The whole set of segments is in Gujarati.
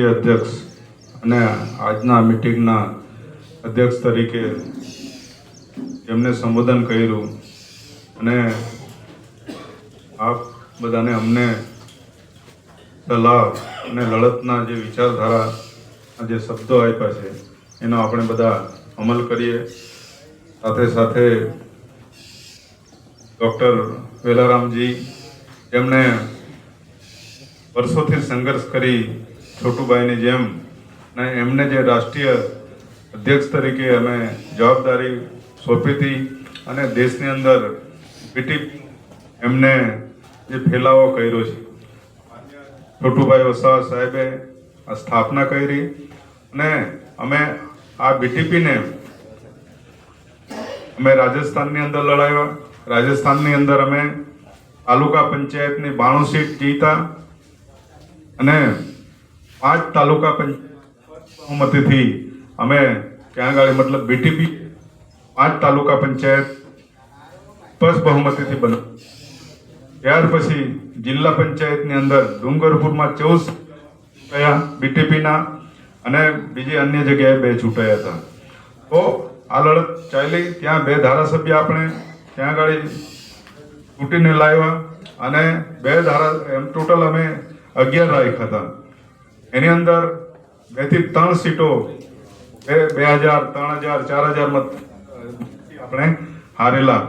રાષ્ટ્રીય અધ્યક્ષ અને આજના મિટિંગના અધ્યક્ષ તરીકે જેમને સંબોધન કર્યું અને આપ બધાને અમને સલાહ અને લડતના જે વિચારધારા જે શબ્દો આપ્યા છે, એનો આપણે બધા અમલ કરીએ. સાથે સાથે ડૉક્ટર વેલારામજી જેમણે વર્ષોથી સંઘર્ષ કરી છોટુભાઈની જેમ ને એમને જે રાષ્ટ્રીય અધ્યક્ષ તરીકે અમે જવાબદારી સોંપી હતી અને દેશની અંદર પીટી એમને જે ફેલાવો કર્યો છે. છોટુભાઈ વસાવા સાહેબે આ સ્થાપના કરી અને અમે આ બીટીપીને અમે રાજસ્થાનની અંદર લડાવ્યા. રાજસ્થાનની અંદર અમે તાલુકા પંચાયતની બાણું સીટ જીતા અને પાંચ તાલુકા બહુમતીથી અમે ત્યાં આગળ મતલબ બીટીપી પાંચ તાલુકા પંચાયત બસ બહુમતીથી બન. ત્યાર પછી જિલ્લા પંચાયતની અંદર ડુંગરપુરમાં ચૌદ ગયા બીટીપીના અને બીજી અન્ય જગ્યાએ બે ચૂંટાયા હતા. તો આ લડત ચાલી, ત્યાં બે ધારાસભ્ય આપણે ત્યાં આગળ ચૂંટીને લાવ્યા અને બે ધારા, એમ ટોટલ અમે અગિયાર રાખ્યા હતા એની અંદર બેથી ત્રણ સીટો બે બે હજાર, ત્રણ હજાર, ચાર હજાર મત આપણે હારેલા.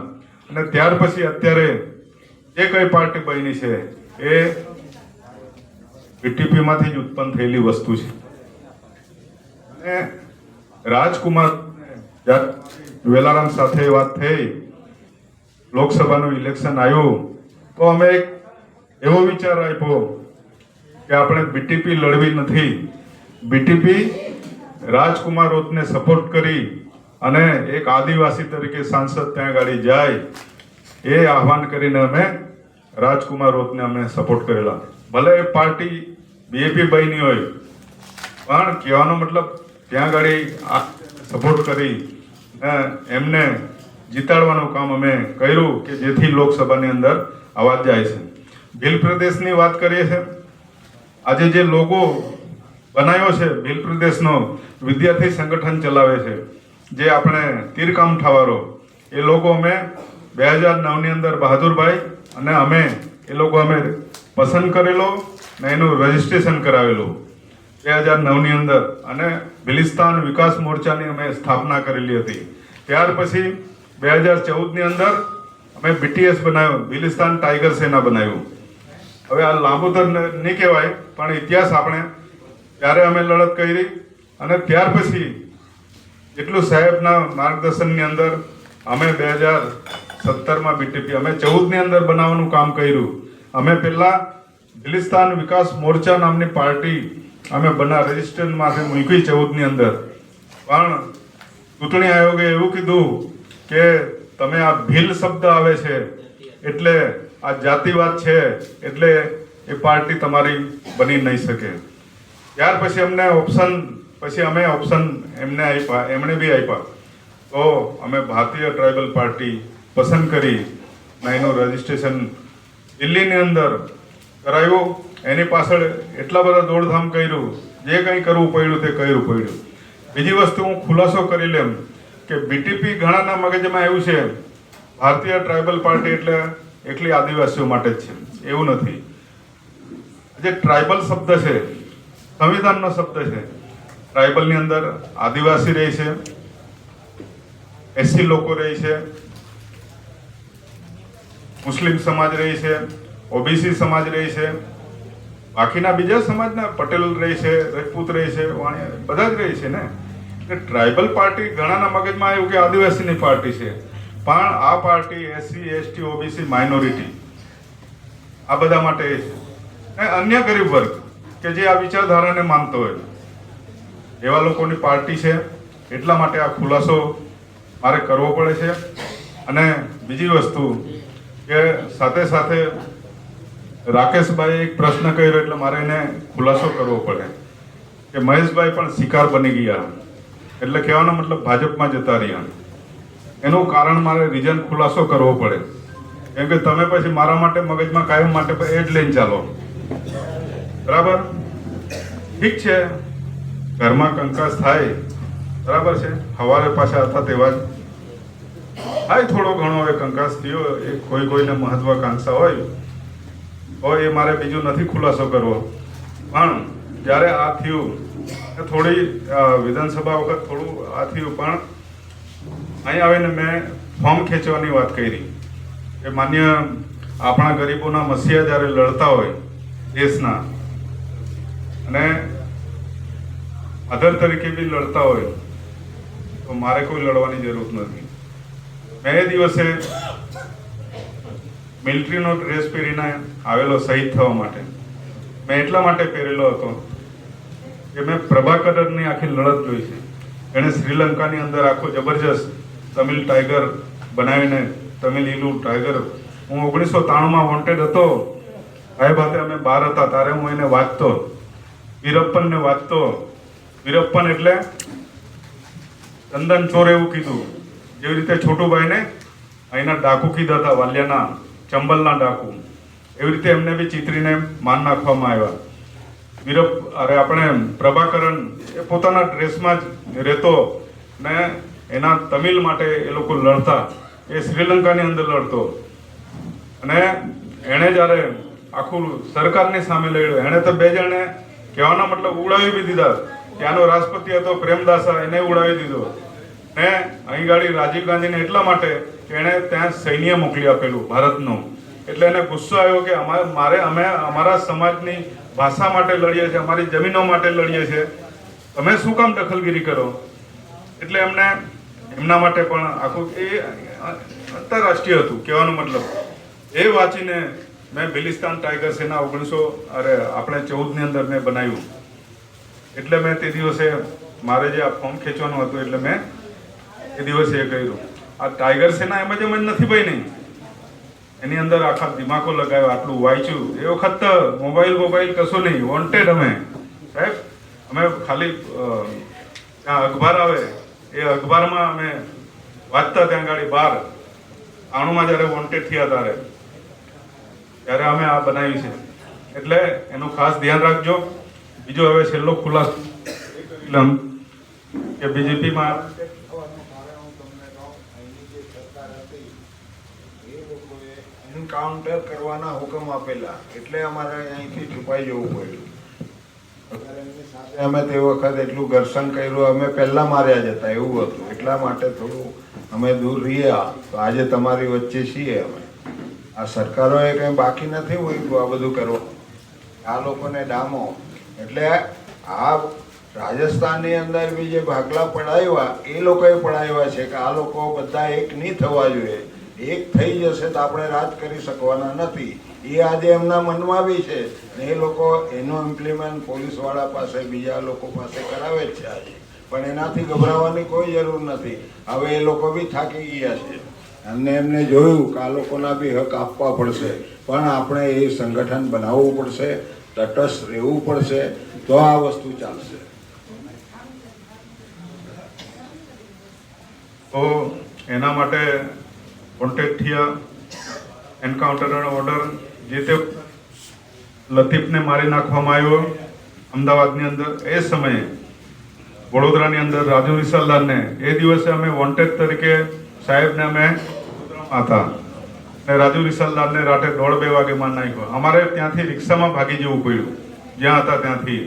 અને ત્યાર પછી અત્યારે જે કઈ પાર્ટી બની છે એ બીટીપી માંથી જ ઉત્પન્ન થયેલી વસ્તુ છે. અને રાજકુમાર વેલારામ સાથે વાત થઈ, લોકસભાનું ઇલેક્શન આવ્યું, તો અમે એક એવો વિચાર આપ્યો કે આપણે બીટીપી લડવી નથી. બીટીપી રાજકુમાર રોતને સપોર્ટ કરી અને એક આદિવાસી તરીકે સાંસદ ત્યાં ગાડી જાય, એ આહવાન કરીને અમે રાજકુમાર રોતને અમે સપોર્ટ કરેલા. ભલે એ પાર્ટી બીએપી બની હોય, પણ કહેવાનો મતલબ ત્યાં ગાડી સપોર્ટ કરી એમને જીતાડવાનું કામ અમે કર્યું કે જેથી લોકસભાની અંદર અવાજ જાય છે. ભીલ પ્રદેશની વાત કરીએ છીએ. આજે જે લોગો બનાવ્યો છે, ભીલ પ્રદેશનો વિદ્યાર્થી સંગઠન ચલાવે છે, જે આપણે તીરકામ ઠાવારો, એ લોકો અમે બે હજાર નવની અંદર બહાદુરભાઈ અને અમે એ લોકો અમે પસંદ કરેલો ને એનું રજીસ્ટ્રેશન કરાવેલું. બે હજાર નવની અંદર અને બિલિસ્તાન વિકાસ મોરચાની અમે સ્થાપના કરેલી હતી. ત્યાર પછી બે હજાર ચૌદની અંદર અમે બીટીએસ બનાવ્યું બિલિસ્તાન ટાઈગર સેના બનાવ્યું. હવે આ લાંબુ તો નહીં કહેવાય, પણ ઇતિહાસ આપણે ત્યારે અમે લડત કરી અને ત્યાર પછી એટલું સાહેબના માર્ગદર્શનની અંદર અમે બે હજાર સત્તરમાં બીટીપી અમે ચૌદની અંદર બનાવવાનું કામ કર્યું. અમે પહેલાં દિલિસ્તાન વિકાસ મોરચા નામની પાર્ટી અમે બના રજિસ્ટરમાંથી મૂકી ચૌદની અંદર. પણ ચૂંટણી આયોગે એવું કીધું કે તમે આ ભીલ શબ્દ આવે છે, એટલે આ જાતિવાદ છે એટલે એ પાર્ટી તમારી બની નહીં શકે. ત્યાર પછી અમને ઓપ્શન, પછી અમે ઓપ્શન એમને આપ્યા, એમણે બી આપ્યા. તો અમે ભારતીય ટ્રાઇબલ પાર્ટી પસંદ કરી ને એનું રજીસ્ટ્રેશન દિલ્હીની અંદર કરાવ્યું એની પાછળ એટલા બધા દોડધામ કર્યું, જે કંઈ કરવું પડ્યું તે કર્યું પડ્યું. બીજી વસ્તુ હું ખુલાસો કરી લેમ કે બીટીપી ઘણાના મગજમાં એવું છે. ભારતીય ટ્રાઇબલ પાર્ટી એટલે એકલી આદિવાસીઓ માટે જ છે. એવું નથી. જે ટ્રાઇબલ શબ્દ છે, સંવિધાનનો શબ્દ છે ટ્રાઇબલની અંદર આદિવાસી રહે છે, એસી લોકો રહે છે, મુસ્લિમ સમાજ રહે છે, ઓબીસી સમાજ રહે છે, બાકીના બીજા સમાજના પટેલ રહે છે, રજપૂત રહે છે, વાણિયા, બધા જ રહે છે ને? એટલે ટ્રાઇબલ પાર્ટી ઘણાના મગજમાં આવ્યું કે આદિવાસીની પાર્ટી છે. પણ આ party SC ST OBC minority આ બધા માટે છે. અને અન્ય ગરીબ વર્ગ કે જે આ વિચારધારાને માનતો હોય. એવા લોકોની પાર્ટી છે. એટલા માટે આ ખુલાસો મારે કરવો પડે છે. અને બીજી વસ્તુ કે સાથે સાથે રાકેશભાઈ એક પ્રશ્ન કર્યો એટલે મારે એને ખુલાસો કરવો પડે. કે મહેશભાઈ પણ શિકાર બની ગયા. એટલે કહેવાનો મતલબ ભાજપમાં જતા રહ્યા. એનું કારણ મારે રીઝન ખુલાસો કરવો પડે. કેમ કે તમે પછી મારા માટે, મગજમાં કાયમ માટે એ જ લઈને ચાલો. બરાબર? ઠીક છે. ઘરમાં કંકાસ થાય. બરાબર છે? સવારે પાછા હતા તેવા જ. થાય થોડો ઘણો હવે કંકાસ થયો. એ કોઈ કોઈને મહત્વાકાંક્ષા હોય હોય એ મારે બીજું નથી ખુલાસો કરવો. પણ જ્યારે આ થયું થોડી વિધાનસભા વખત થોડું આ થયું, પણ અહીં આવીને મેં ફોર્મ ખેંચવાની વાત કરી. કે માન્ય આપણા ગરીબોના મસીહા જ્યારે લડતા હોય દેશના, અને અધર તરીકે બી લડતા હોય, તો મારે કોઈ લડવાની જરૂર નથી. મેં એ દિવસે મિલિટરીનો ડ્રેસ પહેરીને આવેલો શહીદ થવા માટે. મેં એટલા માટે પહેરેલો હતો કે મેં પ્રભાકરની આખી લડત જોઈ છે. એણે શ્રીલંકાની અંદર આખો જબરજસ્ત તમિલ ટાઈગર બનાવીને તમિલ ઈલું ટાઈગર. હું ઓગણીસો ત્રાણુંમાં વોન્ટેડ હતો. સાહેબ ભાતે અમે બહાર હતા, ત્યારે હું એને વાંચતો વીરપ્પનને વાંચતો વીરપ્પન એટલે ચંદન ચોર એવું કીધું. જેવી રીતે છોટુભાઈને અહીંના ડાકુ કીધા હતા, વાલિયાના ચંબલના ડાકુ. એવી રીતે એમને બી ચિતરીને માન નાખવામાં આવ્યા. વીરપ, અરે આપણે પ્રભાકરણ એ પોતાના ડ્રેસમાં જ રહેતો ને એના તમિલ માટે એ લોકો લડતા. એ શ્રીલંકાની અંદર લડતો. અને એણે જ્યારે આખું સરકારની સામે લડ્યું. એણે તો બે જણે કહેવાનો મતલબ ઉડાવી બી દીધા. ત્યાંનો રાષ્ટ્રપતિ હતો, પ્રેમદાસા એને ઉડાવી દીધો. ને અહીં ગાડી રાજીવ ગાંધીને એટલા માટે કે એણે ત્યાં સૈન્ય મોકલી આપેલું, ભારતનું. એટલે એને ગુસ્સો આવ્યો કે અમારે મારે, અમે અમારા સમાજની ભાષા માટે લડીએ છીએ, અમારી જમીનો માટે લડીએ છીએ. તમે શું કામ દખલગીરી કરો? એટલે એમને એમના માટે પણ આખું એ આંતરરાષ્ટ્રીય હતું, કહેવાનો મતલબ. એ વાંચીને મેં બિલિસ્તાન ટાઈગર સેના ઓગણીસો, અરે, આપણે ચૌદની અંદર મેં બનાવ્યું. એટલે મેં તે દિવસે મારે જે આ ફોર્મ ખેંચવાનું હતું, એટલે મેં એ દિવસે એ કર્યું. આ ટાઈગર સેના એમ જ એમ જ નથી ભાઈ નહીં. એની અંદર આખા દિમાગો લગાવ્યો, આટલું વાંચ્યું. એ વખત મોબાઈલ મોબાઈલ કશું નહીં વોન્ટેડ અમે. સાહેબ, અમે ખાલી અખબાર આવે એ અખબારમાં અમે વાંચતા ત્યાં ગાડી બહાર આણુમાં જ્યારે વોન્ટેડ થયા ત્યારે. ત્યારે અમે આ બનાવી છે. એટલે એનું ખાસ ધ્યાન રાખજો. બીજો હવે છેલ્લો ખુલાસો. કે બીજેપીમાં એન્કાઉન્ટર કરવાના હુકમ આપેલા. એટલે અમારે અહીંથી છુપાઈ જવું પડ્યું. અમે તે વખત એટલું ઘર્ષણ કર્યું, અમે પહેલા માર્યા જતા એવું હતું. એટલા માટે થોડું અમે દૂર રહ્યા. તો આજે તમારી વચ્ચે છીએ અમે. આ સરકારોએ કંઈ બાકી નથી હોય આ બધું કરવું. આ લોકોને ડામો. એટલે આ રાજસ્થાનની અંદર બી જે ભાગલા પડાવ્યા, એ લોકોએ પડાવ્યા છે કે આ લોકો બધા એક નહીં થવા જોઈએ. એક થઈ જશે તો આપણે રાજ કરી શકવાના નથી. એ આજે એમના મનમાં બી છે. ને એ લોકો એનું ઇમ્પ્લિમેન્ટ પોલીસવાળા પાસે, બીજા લોકો પાસે કરાવે જ છે આજે. પણ એનાથી ગભરાવાની કોઈ જરૂર નથી. હવે એ લોકો બી થાકી ગયા છે. અને એમને જોયું કે આ લોકોના બી હક આપવા પડશે. પણ આપણે એ સંગઠન બનાવવું પડશે, તટસ્થ રહેવું પડશે, તો આ વસ્તુ ચાલશે. તો એના માટે કોન્ટેક્ટ થયા. એન્કાઉન્ટર ઓર્ડર જે તે લતીફને મારી નાખવામાં આવ્યો, અમદાવાદની અંદર એ સમયે વડોદરાની અંદર રાજુ વિશાલદારને એ દિવસે અમે વોન્ટેડ તરીકે સાહેબને અમે હતા. ને રાજુ વિશાલદારને રાતે દોઢ બે વાગે માર નાખ્યો. અમારે ત્યાંથી રિક્ષામાં ભાગી જવું પડ્યું. જ્યાં હતા ત્યાંથી.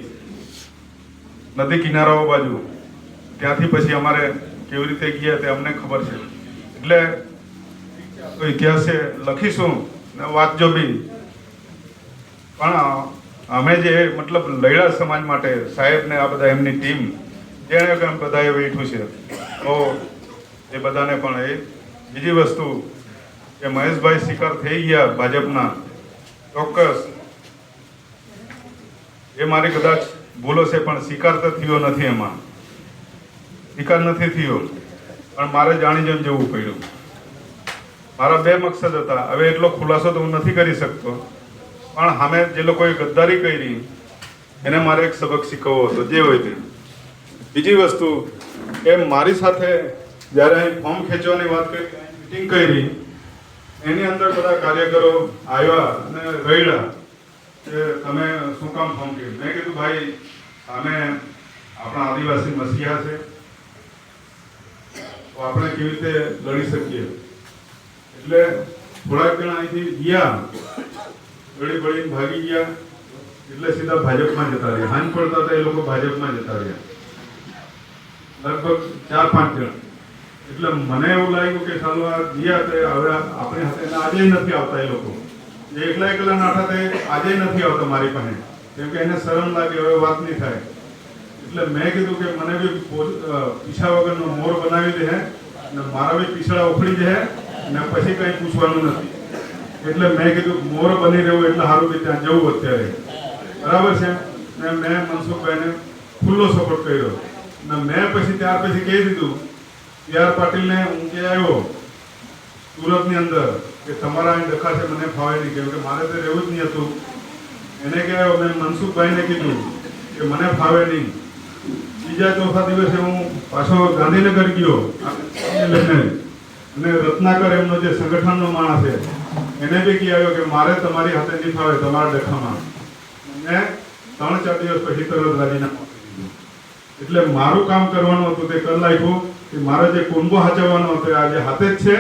નદી કિનારાઓ બાજુ. ત્યાંથી પછી અમારે કેવી રીતે ગયા તે અમને ખબર છે. એટલે ઇતિહાસે લખીશું ને વાંચજો બી પણ અમે જે, મતલબ લૈડા સમાજ માટે સાહેબ ને આ બધા એમની ટીમ જેણે કે બધાએ બેઠું છે. તો, એ બધાને પણ એ બીજી વસ્તુ, કે મહેશભાઈ શિકાર થઈ ગયા ભાજપના, ચોક્કસ. એ મારી કદાચ ભૂલો છે, પણ શિકાર તો થયો નથી એમાં. શિકાર નથી થયો, પણ મારે જાણી જેમ જવું પડ્યું. મારા બે મકસદ હતા. હવે એટલો ખુલાસો તો હું નથી કરી શકતો. પણ સામે જે લોકોએ ગદ્દારી કરી, એને મારે એક સબક શીખવવો હતો, જે હોય તે. બીજી વસ્તુ, એ મારી સાથે જ્યારે અહીં ફોર્મ ખેંચવાની વાત કરી મિટિંગ કરી, એની અંદર બધા કાર્યકરો આવ્યા અને રડ્યા કે તમે શું કામ ફોર્મ કર્યું મેં કીધું, ભાઈ સામે આપણા આદિવાસી મસીહા છે. તો આપણે કેવી રીતે લડી શકીએ? એટલે થોડાક જણા અહીંથી ગયા. ગળી બળીને ભાગી ગયા. એટલે સીધા ભાજપમાં જતા રહ્યા. હાન પડતા હતા એ લોકો ભાજપમાં જતા રહ્યા. લગભગ ચાર પાંચ જણ. એટલે મને એવું લાગ્યું કે ચાલો આ ગયા તે હવે આપણી હાથે આજે નથી આવતા એ લોકો. એ એકલા એકલા નાઠા તે આજે નથી આવતા મારી પાસે. કેમ કે એને શરમ લાગે, હવે વાત નહીં થાય. એટલે મેં કીધું કે મને બી પીછા વગરનો મોર બનાવી દે ને મારા બી પીછળા ઉખડી જાય ને પછી કંઈ પૂછવાનું નથી. એટલે મેં કીધું, મોર બની રહ્યું એટલે સારું કે ત્યાં જવું અત્યારે. બરાબર છે? ને મેં મનસુખભાઈને ખુલ્લો સપોર્ટ કર્યો. ને મેં પછી ત્યાર પછી કહી દીધું સી પાટીલને હું કે આવ્યો સુરતની અંદર કે તમારા અહીં દખાશે મને ફાવે નહીં કેમ કે મારે તો રહેવું જ નહીં હતું. એને કહેવાય મેં મનસુખભાઈને કીધું કે મને ફાવે નહીં બીજા ચોથા દિવસે હું પાછો ગાંધીનગર ગયો. અને રત્નાકર એમનો જે સંગઠનનો માણસ છે એને બી કહી આવ્યો કે મારે તમારી હાથે નહીં ફાવે તમારા ડખામાં. અને ત્રણ ચાર દિવસ પછી તરત રાજીના એટલે મારું કામ કરવાનું હતું તે કરી નાખ્યું કે મારે જે કુંભો હાચવવાનો હતો આ આજે હાથે જ છે.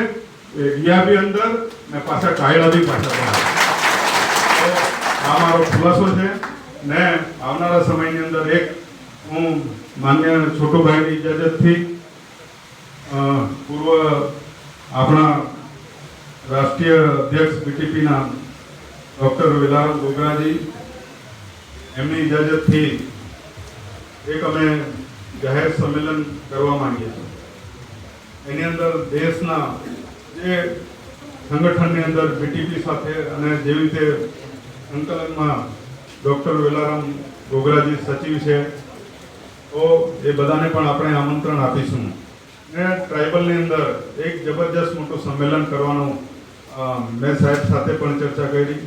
એ ગયા બી અંદર ને પાછા કાયડા બી પાછા આ મારો ખુલાસો છે ને આવનારા સમયની અંદર એક હું માન્ય છોટુભાઈની ઇજાજતથી અ, પૂર્વ આપણા રાષ્ટ્રીય અધ્યક્ષ બીટીપીના ડૉક્ટર વિલાલ ગોગરાજી, એમની ઇજાજતથી એક અમે જાહેર સંમેલન કરવા માંગીએ છીએ. એની અંદર દેશના જે સંગઠનની અંદર બીટીપી સાથે અને જેવી રીતે સંકલનમાં ડૉક્ટર વેલારામ ગોગરાજી સચિવ છે, તો એ બધાને પણ આપણે આમંત્રણ આપીશું. ને ટ્રાઇબલની અંદર એક જબરજસ્ત મોટું સંમેલન કરવાનું મેં સાહેબ સાથે પણ ચર્ચા કરી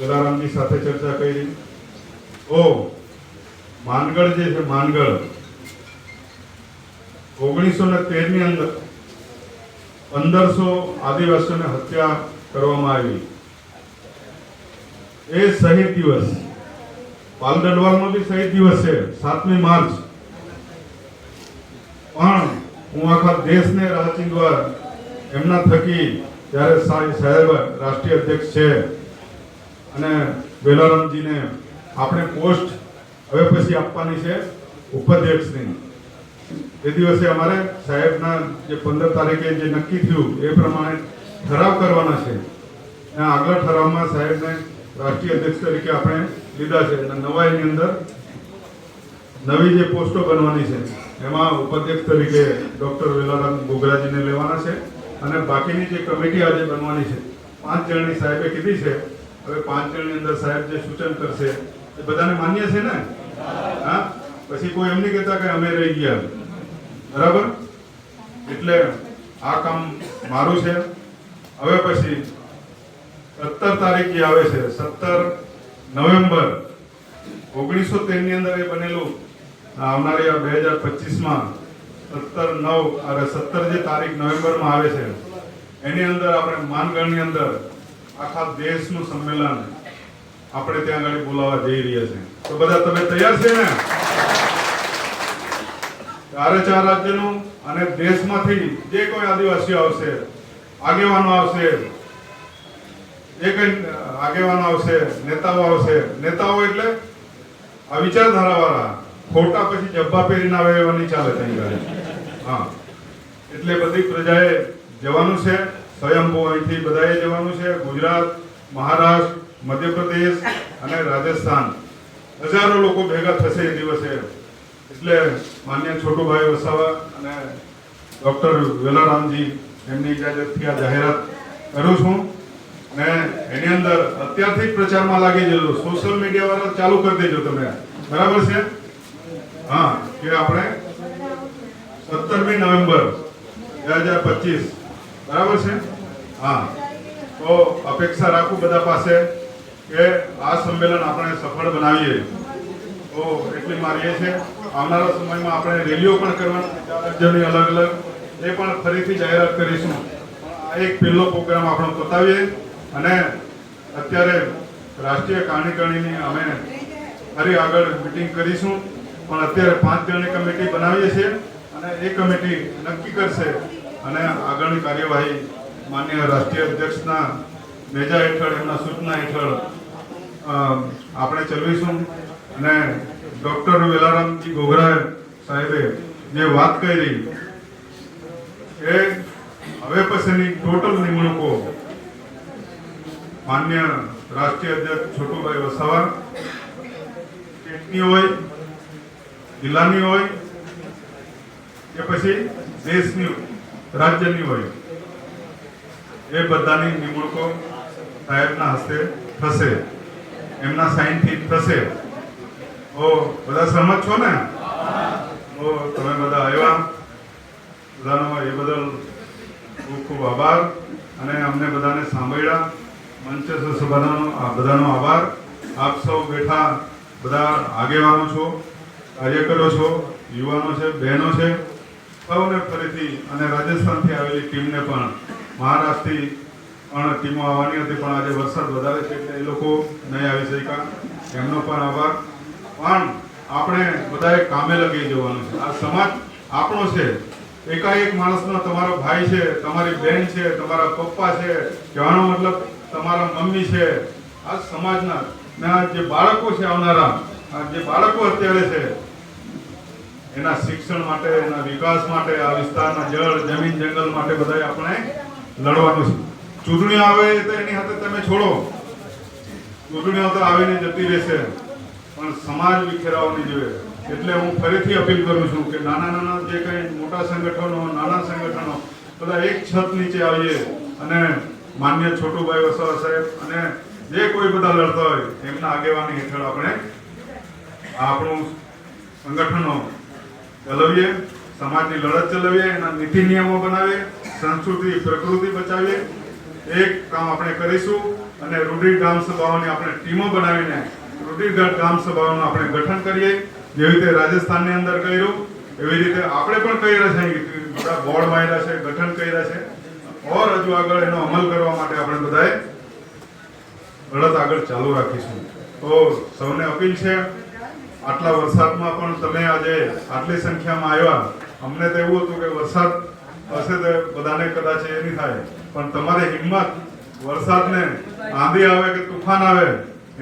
જલારામજી સાથે ચર્ચા કરી. ઓ, માનગઢ જે છે, માનગઢ, ઓગણીસો ને તેરની અંદર પંદરસો આદિવાસીઓને હત્યા કરવામાં આવી. એ શહીદ દિવસ પાલ બી શહીદ દિવસ છે, સાતમી માર્ચ. પણ હું આખા દેશને રાહ ચીંધવા એમના થકી જ્યારે સાહેબ રાષ્ટ્રીય અધ્યક્ષ છે. અને વેલારામજીને આપણે પોસ્ટ હવે પછી આપવાની છે ઉપાધ્યક્ષની. એ દિવસે અમારે સાહેબના જે પંદર તારીખે જે નક્કી થયું એ પ્રમાણે ઠરાવ કરવાના છે. અને આગળ ઠરાવમાં સાહેબને રાષ્ટ્રીય અધ્યક્ષ તરીકે આપણે લીધા છે. અને નવાઈની અંદર નવી જે પોસ્ટો બનવાની છે, એમાં ઉપાધ્યક્ષ તરીકે ડૉક્ટર વેલારામ ગોગરાજીને લેવાના છે. અને બાકીની જે કમિટી આજે બનવાની છે, પાંચ જણની સાહેબે કીધી છે, હવે પાંચ જણની અંદર સાહેબ જે સૂચન કરશે, એ બધાને માન્ય છે ને? હા? પછી કોઈ એમ નહીં કહેતા કે અમે રહી ગયા. બરાબર? એટલે આ કામ મારું છે. હવે પછી સત્તર તારીખ આવે છે, સત્તર નવેમ્બર ઓગણીસો તેરની અંદર એ બનેલું. આવનારી આ બે હજાર પચીસમાં સત્તર નવ અરે સત્તર જે તારીખ નવેમ્બરમાં આવે છે, એની અંદર આપણે માનગઢની અંદર આખા દેશનું સંમેલન આપણે ત્યાં આગળ બોલાવવા જઈ રહ્યા છે તો બધા તમે તૈયાર છે ને? ચારે ચાર રાજ્યનું અને દેશમાંથી જે કોઈ આદિવાસીઓ આવશે, આગેવાનો આવશે, જે કઈ આગેવાનો આવશે, નેતાઓ આવશે, નેતાઓ એટલે આ વિચારધારા વાળા ખોટા પછી જબ્બા પહેરીને આવે એવા નહીં ચાલે ત્યાં હા. એટલે બધી પ્રજાએ જવાનું છે, સ્વયંભૂ અહીંથી બધાએ જવાનું છે, ગુજરાત, મહારાષ્ટ્ર, મધ્યપ્રદેશ અને રાજસ્થાન. હજારો લોકો ભેગા થશે એ દિવસે. એટલે માન્ય છોટુભાઈ વસાવા અને ડૉક્ટર વેલારામજી એમની ઇજાજતથી આ જાહેરાત કરું છું. ને એની અંદર અત્યારથી પ્રચારમાં લાગી જજો. સોશિયલ મીડિયા વાળા ચાલુ કરી દેજો તમે. બરાબર છે? હા, કે આપણે સત્તરમી નવેમ્બર બે હજાર પચીસ. બરાબર છે? હા. તો અપેક્ષા રાખું બધા પાસે કે આ સંમેલન આપણે સફળ બનાવીએ. તો એટલી મારી એ છે. આવનારા સમયમાં આપણે રેલીઓ પણ કરવાની રાજ્યોની અલગ અલગ, એ પણ ફરીથી જાહેરાત કરીશું. આ એક પહેલો પ્રોગ્રામ આપણો પતાવીએ. અને અત્યારે રાષ્ટ્રીય કારણીકરણીની અમે ફરી આગળ મિટિંગ કરીશું. પણ અત્યારે પાંચ જણની કમિટી બનાવીએ છીએ અને એ કમિટી નક્કી કરશે અને આગળની કાર્યવાહી માન્ય રાષ્ટ્રીય અધ્યક્ષના નેજા હેઠળ, એમના સૂચના હેઠળ આપણે ચલાવીશું. અને ડૉક્ટર વેલારામજી ગોગરા સાહેબે જે વાત કરી એ હવે પછીની ટોટલ નિમણૂકો માન્ય રાષ્ટ્રીય અધ્યક્ષ છોટુભાઈ વસાવા, કેટલી હોય? જિલ્લાની હોય કે પછી દેશની રાજ્યની હોય, એ બધાની નિમણૂકો સાહેબના હસ્તે થશે. એમના સાઇનથી થશે. ઓ, બધા સહમત છો ને? ઓ, તમે બધા આવ્યા. બધાનો એ બદલ ખૂબ ખૂબ આભાર. અને અમને બધાને સાંભળ્યા. મંચ સભાનો બધાનો આભાર. આપ સૌ બેઠા બધા આગેવાનો છો. કાર્યકરો છો, યુવાનો છે, બહેનો છે, સૌને ફરીથી અને રાજસ્થાનથી આવેલી ટીમને પણ મહારાષ્ટ્રથી પણ ટીમો આવવાની હતી, પણ આજે વરસાદ વધારે છે એટલે એ લોકો નહીં આવી શક્યા. એમનો પણ આભાર. પણ આપણે બધાએ કામે લગી જવાનું છે. આ સમાજ આપણો છે. એકાએક માણસનો તમારો ભાઈ છે, તમારી બહેન છે, તમારા પપ્પા છે, કહેવાનો મતલબ તમારા મમ્મી છે. આ સમાજના જે બાળકો છે આવનારા જે બાળકો અત્યારે છે એના શિક્ષણ માટે, એના વિકાસ માટે, આ વિસ્તારના જળ, જમીન, જંગલ માટે બધા આપણે લડવાનું છે. ચૂંટણીઓ આવે તો એની સાથે તમે છોડો. ચૂંટણીઓ તો આવીને જતી રહેશે. પણ સમાજ વિખેરાવો જોઈએ એટલે હું ફરીથી અપીલ કરું છું કે નાના નાના જે કંઈ મોટા સંગઠનો, નાના સંગઠનો, બધા એક છત નીચે આવીએ અને માન્ય છોટુભાઈ વસાવા સાહેબ અને જે કોઈ બધા લડતા હોય, એમના આગેવાની હેઠળ આપણે આપણું સંગઠનો ચલાવીએ, સમાજની લડત ચલાવીએ, એના નીતિ નિયમો બનાવીએ, સંસ્કૃતિ, પ્રકૃતિ બચાવીએ. એક કામ આપણે કરીશું અને રૂઢિ ગ્રામ સભાઓની આપણે ટીમો બનાવીને રૂઢિગત ગ્રામ સભાઓનું આપણે ગઠન કરીએ, જેવી રીતે રાજસ્થાનની અંદર કર્યું, એવી રીતે આપણે પણ કર્યા છે બધા બોર્ડ માર્યા છે, ગઠન કર્યા છે. ઓર હજુ આગળ એનો અમલ કરવા માટે આપણે બધાએ લડત આગળ ચાલુ રાખીશું. તો સૌને અપીલ છે આટલા વરસાદમાં પણ તમે આજે આટલી સંખ્યામાં આવ્યા. અમને તો એવું હતું કે વરસાદ હશે તો બધાને કદાચ એ નહીં થાય. પણ તમારી હિંમત, વરસાદને આંધી આવે કે તુફાન આવે,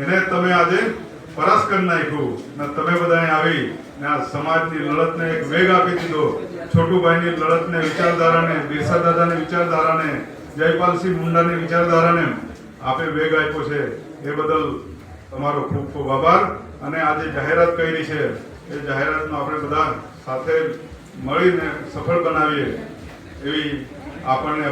એને તમે આજે પરાસ કરી નાખ્યું. ને તમે બધાએ આવી ને આ સમાજની લડતને એક વેગ આપી દીધો. છોટુભાઈની લડતને વિચારધારાને બિરસા દાદાની વિચારધારાને, જયપાલસિંહ મુંડાની વિચારધારાને આપે વેગ આપ્યો છે. એ બદલ તમારો ખૂબ ખૂબ આભાર. અને આજે જાહેરાત કરી છે, એ જાહેરાતનો આપણે બધા સાથે મળીને સફળ બનાવીએ એવી આપણને